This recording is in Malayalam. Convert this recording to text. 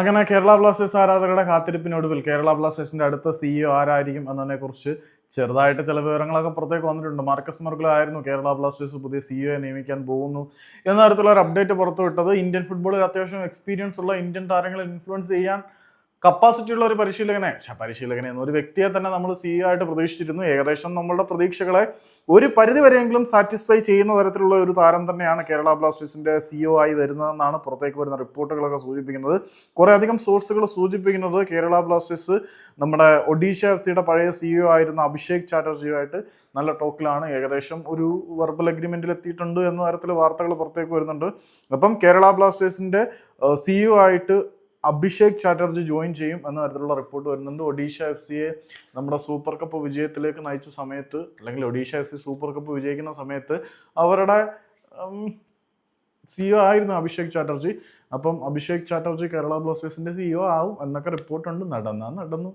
അങ്ങനെ കേരള ബ്ലാസ്റ്റേഴ്സ് ആരാധകരുടെ കാത്തിരിപ്പിനൊടുവിൽ കേരള ബ്ലാസ്റ്റേഴ്സിന്റെ അടുത്ത സിഇഒ ആരായിരിക്കും എന്നതിനെ കുറിച്ച് ചെറുതായിട്ട് ചില വിവരങ്ങളൊക്കെ പുറത്തേക്ക് വന്നിട്ടുണ്ട്. മാർക്കസ് മർഗുല ആയിരുന്നു കേരള ബ്ലാസ്റ്റേഴ്സ് പുതിയ സിഇഒയെ നിയമിക്കാൻ പോകുന്നു എന്ന തരത്തിലുള്ള ഒരു അപ്ഡേറ്റ് പുറത്തുവിട്ടത്. ഇന്ത്യൻ ഫുട്ബോളിൽ അത്യാവശ്യം എക്സ്പീരിയൻസ് ഉള്ള ഇന്ത്യൻ താരങ്ങളെ ഇൻഫ്ലുവൻസ് ചെയ്യാൻ കപ്പാസിറ്റി ഉള്ള ഒരു പരിശീലകനെ. പരിശീലകനെ എന്ന ഒരു വ്യക്തിയെ തന്നെ നമ്മൾ സി ആയിട്ട് പ്രതീക്ഷിച്ചിരുന്നു. ഏകദേശം നമ്മളുടെ പ്രതീക്ഷകളെ ഒരു പരിധി വരെയെങ്കിലും സാറ്റിസ്ഫൈ ചെയ്യുന്ന തരത്തിലുള്ള ഒരു താരം തന്നെയാണ് കേരള ബ്ലാസ്റ്റേഴ്സിന്റെ സിഇഒ ആയി വരുന്നതെന്നാണ് പുറത്തേക്ക് വരുന്ന റിപ്പോർട്ടുകളൊക്കെ സൂചിപ്പിക്കുന്നത്. കുറേ അധികം സോഴ്സുകൾ സൂചിപ്പിക്കുന്നത് കേരള ബ്ലാസ്റ്റേഴ്സ് നമ്മുടെ ഒഡീഷ എഫ് സിയുടെ പഴയ സിഇഒ ആയിരുന്ന അഭിഷേക് ചാറ്റർജിയുമായിട്ട് നല്ല ടോക്കിലാണ് ഏകദേശം ഒരു വെർബൽ അഗ്രിമെന്റിൽ എത്തിയിട്ടുണ്ട് എന്ന തരത്തിൽ വാർത്തകൾ പുറത്തേക്ക് വരുന്നുണ്ട്. അപ്പം കേരള ബ്ലാസ്റ്റേഴ്സിന്റെ സിഇഒ ആയിട്ട് അഭിഷേക് ചാറ്റർജി ജോയിൻ ചെയ്യും എന്ന തരത്തിലുള്ള റിപ്പോർട്ട് വരുന്നുണ്ട്. ഒഡീഷ എഫ് സിയെ നമ്മുടെ സൂപ്പർ കപ്പ് വിജയത്തിലേക്ക് നയിച്ച സമയത്ത് അല്ലെങ്കിൽ Odisha F C super cup വിജയിക്കുന്ന സമയത്ത് അവരുടെ സിഇഒ ആയിരുന്നു അഭിഷേക് ചാറ്റർജി. അപ്പം അഭിഷേക് ചാറ്റർജി കേരള ബ്ലാസ്റ്റേഴ്സിന്റെ സിഇഒ ആവും എന്നൊക്കെ റിപ്പോർട്ടുണ്ട്. നടന്നാ നടന്നു.